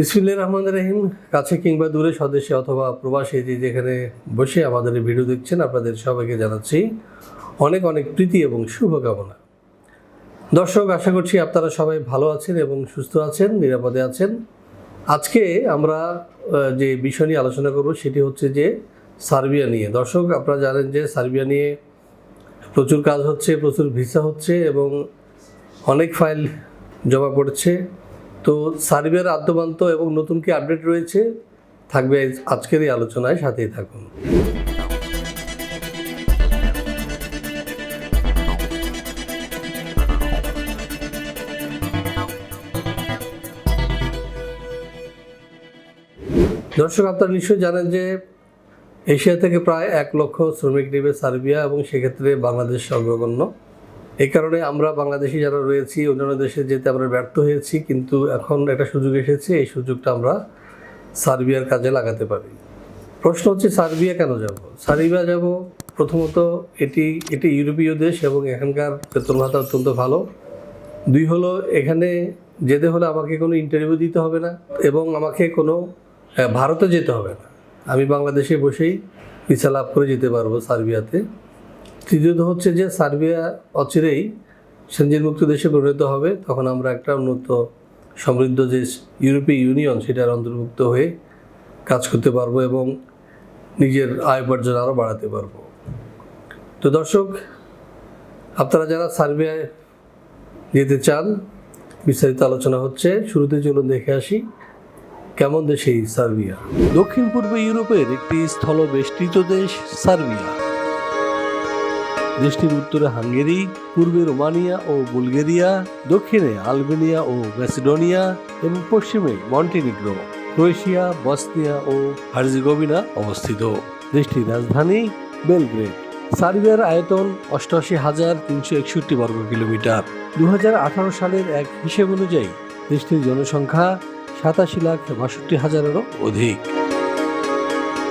বিসমিল্লা রহমান রহিম। কাছে কিংবা দূরে স্বদেশে অথবা প্রবাসী যে যেখানে বসে আমাদের ভিডিও দেখছেন, আপনাদের সবাইকে জানাচ্ছি অনেক অনেক প্রীতি এবং শুভকামনা। দর্শক, আশা করছি আপনারা সবাই ভালো আছেন এবং সুস্থ আছেন, নিরাপদে আছেন। আজকে আমরা যে বিষয় নিয়ে আলোচনা করব সেটি হচ্ছে যে সার্বিয়া নিয়ে। দর্শক, আপনারা জানেন যে সার্বিয়া নিয়ে প্রচুর কাজ হচ্ছে, প্রচুর ভিসা হচ্ছে এবং অনেক ফাইল জমা পড়ছে। তো সার্বিয়ার আদ্যবান্ত এবং নতুন কি আপডেট রয়েছে থাকবে আজকের এই আলোচনায়, সাথেই থাকুন। দর্শক, আপনারা নিশ্চয়ই জানেন যে এশিয়া থেকে প্রায় এক লক্ষ শ্রমিক নেবে সার্বিয়া এবং সেক্ষেত্রে বাংলাদেশ অগ্রগণ্য এই কারণে আমরা বাংলাদেশি যারা রয়েছি, অন্যান্য দেশে যেতে আমরা ব্যর্থ হয়েছি, কিন্তু এখন একটা সুযোগ এসেছে, এই সুযোগটা আমরা সার্বিয়ার কাজে লাগাতে পারি। প্রশ্ন হচ্ছে, সার্বিয়া কেন যাব? সার্বিয়া যাব প্রথমত এটি এটি ইউরোপীয় দেশ এবং এখানকার বেতন ভাতা অত্যন্ত ভালো। দুই হলো, এখানে যেতে হলে আমাকে কোনো ইন্টারভিউ দিতে হবে না এবং আমাকে কোনো ভারতে যেতে হবে না। আমি বাংলাদেশে বসেই ভিসা লাভ করে যেতে পারব সার্বিয়াতে। তৃতীয়ত হচ্ছে যে সার্বিয়া অচিরেই সেনজেন মুক্ত দেশে পরিণত হবে, তখন আমরা একটা উন্নত সমৃদ্ধ যে ইউরোপীয় ইউনিয়ন সেটার অন্তর্ভুক্ত হয়ে কাজ করতে পারব এবং নিজের আয় উপার্জন আরও বাড়াতে পারব। তো দর্শক, আপনারা যারা সার্বিয়ায় যেতে চান, বিস্তারিত আলোচনা হচ্ছে, শুরুতে চলুন দেখে আসি কেমন দেশ এই সার্বিয়া। দক্ষিণ পূর্ব ইউরোপের একটি স্থলবেষ্টিত দেশ সার্বিয়া। দেশটির উত্তরে হাঙ্গেরি, পূর্বে রোমানিয়া ও বুলগেরিয়া, দক্ষিণে আলবেনিয়া ও ম্যাসিডোনিয়া এবং পশ্চিমে মন্টিনিগ্রো, ক্রোয়েশিয়া, বসনিয়া ও হার্জিগোভিনা অবস্থিত। দেশটির রাজধানী বেলগ্রেড। সার্বিয়ার আয়তন অষ্টআশি হাজার তিনশো একষট্টি বর্গ কিলোমিটার। দু হাজার আঠারো সালের এক হিসেব অনুযায়ী দেশটির জনসংখ্যা সাতাশি লাখ বাষট্টি হাজারেরও অধিক।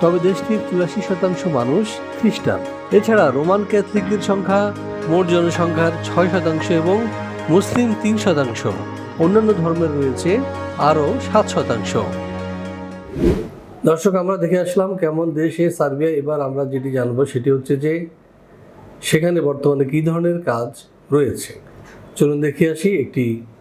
তবে দেশটির চুরাশি শতাংশ মানুষ খ্রিস্টান। এছাড়া রোমান ক্যাথলিকদের সংখ্যা মোট জনসংখ্যার ছয় শতাংশ এবং মুসলিম তিন শতাংশ। অন্যান্য ধর্মের রয়েছে আরও সাত শতাংশ। দর্শক, আমরা দেখে আসলাম কেমন দেশে সার্বিয়া, এবার আমরা যেটি জানব সেটি হচ্ছে যে সেখানে বর্তমানে কী ধরনের কাজ রয়েছে। চলুন দেখে আসি একটি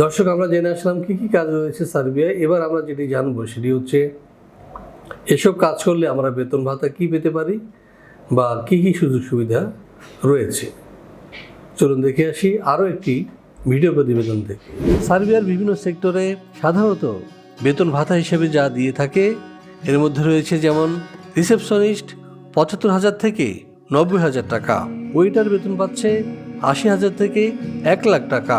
দর্শক, আমরা জেনে আসলাম কি কি কাজ রয়েছে সার্বিয়ায়। এবার আমরা যেটি জানব সেটি হচ্ছে, এসব কাজ করলে আমরা বেতন ভাতা কি পেতে পারি বা কি কি সুযোগ সুবিধা রয়েছে? চলুন দেখে আসি আরও একটি ভিডিও প্রতিবেদন থেকে। সার্বিয়ার বিভিন্ন সেক্টরে সাধারণত বেতন ভাতা হিসেবে যা দিয়ে থাকে, এর মধ্যে রয়েছে যেমন রিসেপশনিস্ট পঁচাত্তর হাজার থেকে নব্বই হাজার টাকা, ওয়েটার বেতন পাচ্ছে আশি হাজার থেকে এক লাখ টাকা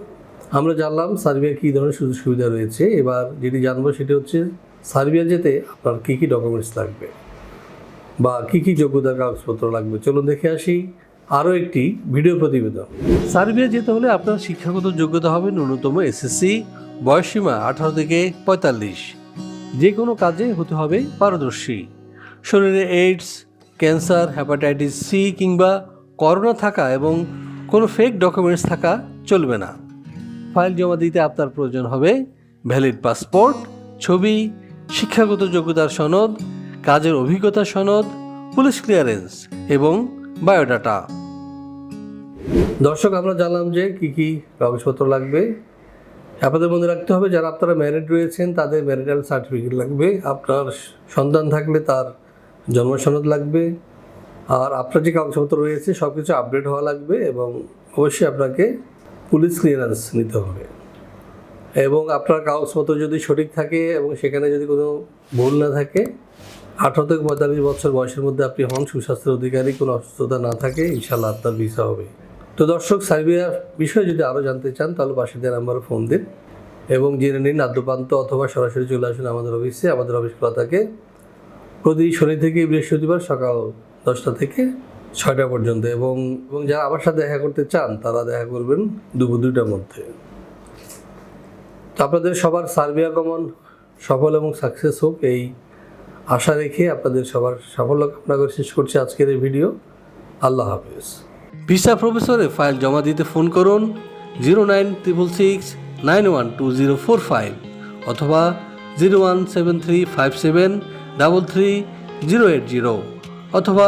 আমরা জানলাম সার্বিয়ার কী ধরনের সুযোগ সুবিধা রয়েছে। এবার যেটি জানব সেটি হচ্ছে সার্বিয়া যেতে আপনার কী কী ডকুমেন্টস লাগবে? বা কী কী যোগ্যতার কাগজপত্র লাগবে? চলুন দেখে আসি আরও একটি ভিডিও প্রতিবেদন। সার্বিয়া যেতে হলে আপনার শিক্ষাগত যোগ্যতা হবে ন্যূনতম এসএসসি বয়সসীমা আঠারো থেকে পঁয়তাল্লিশ। যে কোনো কাজে হতে হবে পারদর্শী। শরীরে এইডস ক্যান্সার হ্যাপাটাইটিস সি কিংবা করোনা থাকা এবং কোনো ফেক ডকুমেন্টস থাকা চলবে না। ফাইল জমা দিতে আপনার প্রয়োজন হবে ভ্যালিড পাসপোর্ট, ছবি, শিক্ষাগত যোগ্যতার সনদ, কাজের অভিজ্ঞতা সনদ, পুলিশ ক্লিয়ারেন্স এবং বায়োডাটা। দর্শক, আমরা জানলাম যে কি কি কাগজপত্র লাগবে। আপনাদের মনে রাখতে হবে, যারা আপনারা ম্যারিড রয়েছেন, তাদের ম্যারিটাল সার্টিফিকেট লাগবে। আপনার সন্তান থাকলে তার জন্ম সনদ লাগবে। আর আপনার যে কাগজপত্র রয়েছে সব কিছু আপডেট হওয়া লাগবে এবং অবশ্যই আপনাকে পুলিশ ক্লিয়ারেন্স নিতে হবে। এবং আপনার কাগজপত্র যদি সঠিক থাকে এবং সেখানে যদি কোনো ভুল না থাকে, আঠারো থেকে পঁয়তাল্লিশ বছর বয়সের মধ্যে আপনি হন, সুস্বাস্থ্যের অধিকারী, কোনো অসুস্থতা না থাকে ইনশাল্লাহ আপনার ভিসা হবে। তো দর্শক, সার্বিয়া বিষয়ে যদি আরও জানতে চান, তাহলে পাশে দেওয়া নাম্বারে ফোন দিন এবং জেনে নিন, আদ্যপান্ত অথবা সরাসরি চলে আসুন আমাদের অফিসে আমাদের অফিস খোলা থাকে প্রতি শনি থেকে বৃহস্পতিবার সকাল দশটা থেকে ছয়টা পর্যন্ত এবং এবং যারা আমার সাথে দেখা করতে চান, তারা দেখা করবেন দুপুর দুইটার মধ্যে। তো আপনাদের সবার সার্বিয়া গমন সফল এবং সাকসেস হোক এই আশা রেখে আপনাদের সবার সাফল্য কামনা করে শেষ করছি আজকের এই ভিডিও। আল্লাহ হাফিজ। ভিসা প্রফেসরে ফাইল জমা দিতে ফোন করুন zero nine triple six nine one two zero four five অথবা zero one seven three five seven double three zero eight zero অথবা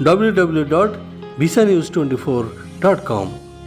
www.visanews24.com.